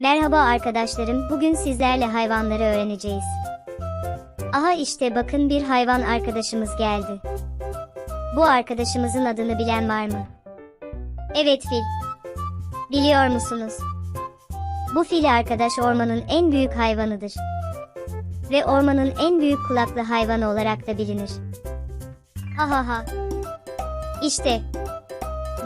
Merhaba arkadaşlarım, bugün sizlerle hayvanları öğreneceğiz. Aha işte bakın bir hayvan arkadaşımız geldi. Bu arkadaşımızın adını bilen var mı? Evet fil. Biliyor musunuz? Bu fil arkadaş ormanın en büyük hayvanıdır. Ve ormanın en büyük kulaklı hayvanı olarak da bilinir. Ha ha ha. İşte.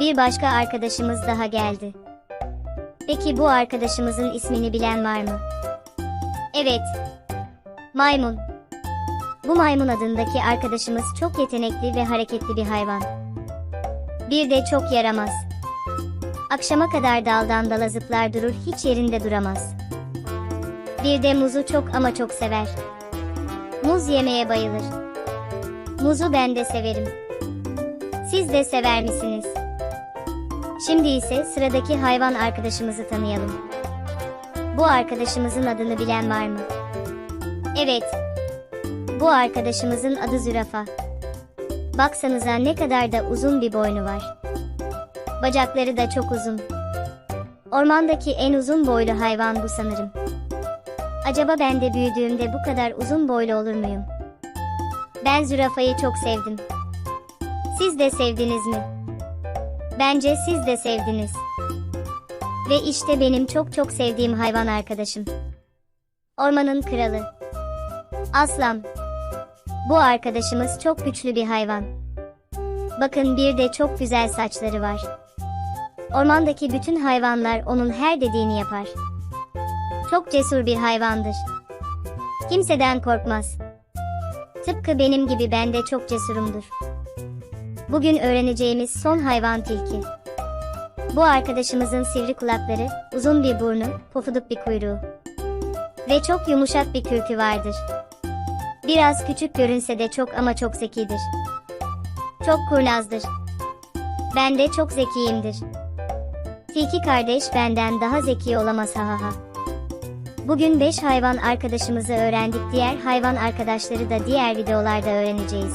Bir başka arkadaşımız daha geldi. Peki bu arkadaşımızın ismini bilen var mı? Evet. Maymun. Bu maymun adındaki arkadaşımız çok yetenekli ve hareketli bir hayvan. Bir de çok yaramaz. Akşama kadar daldan dala zıplar durur hiç yerinde duramaz. Bir de muzu çok ama çok sever. Muz yemeye bayılır. Muzu ben de severim. Siz de sever misiniz? Şimdi ise sıradaki hayvan arkadaşımızı tanıyalım. Bu arkadaşımızın adını bilen var mı? Evet. Bu arkadaşımızın adı zürafa. Baksanıza ne kadar da uzun bir boynu var. Bacakları da çok uzun. Ormandaki en uzun boylu hayvan bu sanırım. Acaba ben de büyüdüğümde bu kadar uzun boylu olur muyum? Ben zürafayı çok sevdim. Siz de sevdiniz mi? Bence siz de sevdiniz. Ve işte benim çok çok sevdiğim hayvan arkadaşım. Ormanın kralı. Aslan. Bu arkadaşımız çok güçlü bir hayvan. Bakın bir de çok güzel saçları var. Ormandaki bütün hayvanlar onun her dediğini yapar. Çok cesur bir hayvandır. Kimseden korkmaz. Tıpkı benim gibi ben de çok cesurumdur. Bugün öğreneceğimiz son hayvan tilki. Bu arkadaşımızın sivri kulakları, uzun bir burnu, pofuduk bir kuyruğu. Ve çok yumuşak bir kürkü vardır. Biraz küçük görünse de çok ama çok zekidir. Çok kurnazdır. Ben de çok zekiyimdir. Tilki kardeş benden daha zeki olamaz ha ha. Bugün 5 hayvan arkadaşımızı öğrendik. Diğer hayvan arkadaşları da diğer videolarda öğreneceğiz.